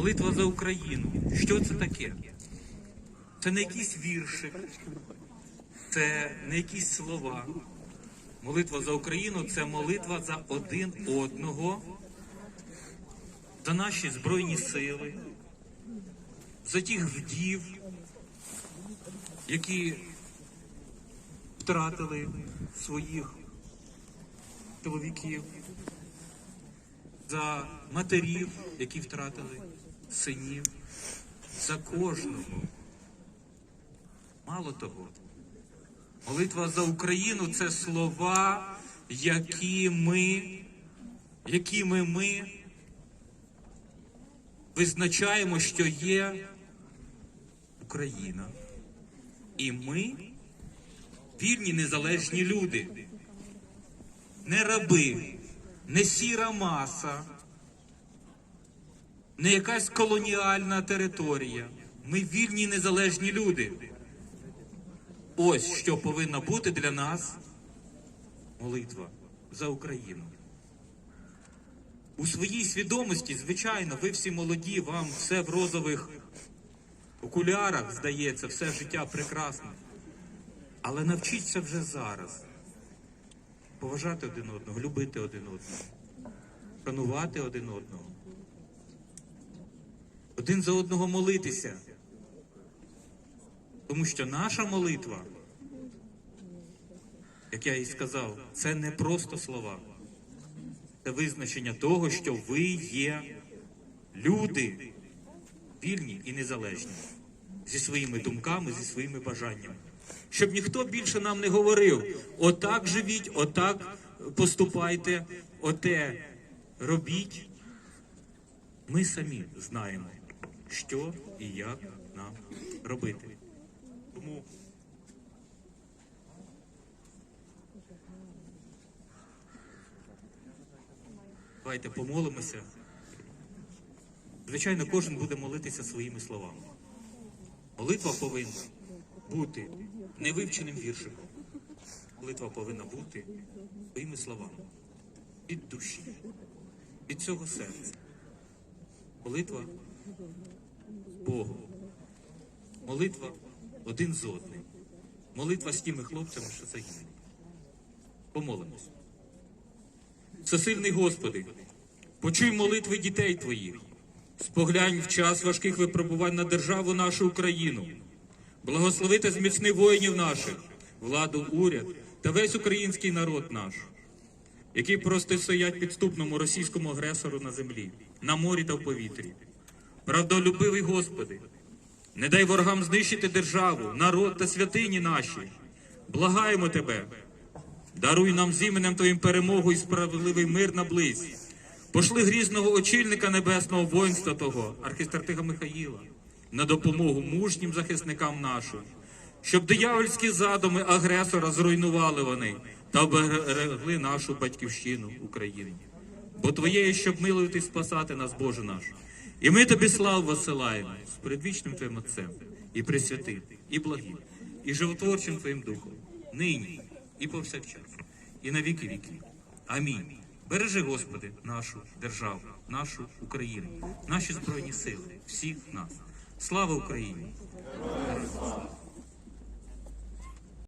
Молитва за Україну. Що це таке? Це не якийсь віршик, це не якісь слова. Молитва за Україну це молитва за один одного, за наші Збройні сили, за тих вдів, які втратили своїх чоловіків, за матерів, які втратили синів, за кожного. Мало того, молитва за Україну це слова, які ми, якими ми визначаємо, що є Україна. І ми вільні незалежні люди, не раби, не сіра маса, не якась колоніальна територія. Ми вільні незалежні люди. Ось що повинна бути для нас молитва за Україну. У своїй свідомості, звичайно, ви всі молоді, вам все в розових окулярах здається, все життя прекрасно. Але навчіться вже зараз поважати один одного, любити один одного, шанувати один одного, один за одного молитися. Тому що наша молитва, як я і сказав, це не просто слова, це визначення того, що ви є люди вільні і незалежні зі своїми думками, зі своїми бажаннями. Щоб ніхто більше нам не говорив, отак живіть, отак поступайте, оте робіть. Ми самі знаємо, що і як нам робити. Тому давайте помолимося. Звичайно, кожен буде молитися своїми словами. Молитва повинна бути невивченим віршиком. Молитва повинна бути своїми словами. Від душі, від цього серця. Молитва з Богом. Молитва один з одним. Молитва з тими хлопцями, що загинули. Помолимось. Всесильний Господи, почуй молитви дітей Твоїх. Споглянь в час важких випробувань на державу нашу Україну. Благослови та зміцни воїнів наших, владу, уряд та весь український народ наш, які протистоять підступному російському агресору на землі, на морі та в повітрі. Правдолюбивий Господи, не дай ворогам знищити державу, народ та святині наші. Благаємо Тебе, даруй нам з іменем Твоїм перемогу і справедливий мир на близь. Пошли грізного очільника небесного воїнства того, архістратига Михаїла, на допомогу мужнім захисникам нашим, щоб диявольські задуми агресора зруйнували вони та оберегли нашу батьківщину Україну. Бо Твоє, щоб милувати і спасати нас, Боже наш. І ми тобі славу висилаємо з предвічним Твоїм Отцем, і присвятим, і благим, і животворчим Твоїм Духом, нині і повсякчас, і на віки віків. Амінь. Бережи, Господи, нашу державу, нашу Україну, наші збройні сили, всіх нас. Слава Україні!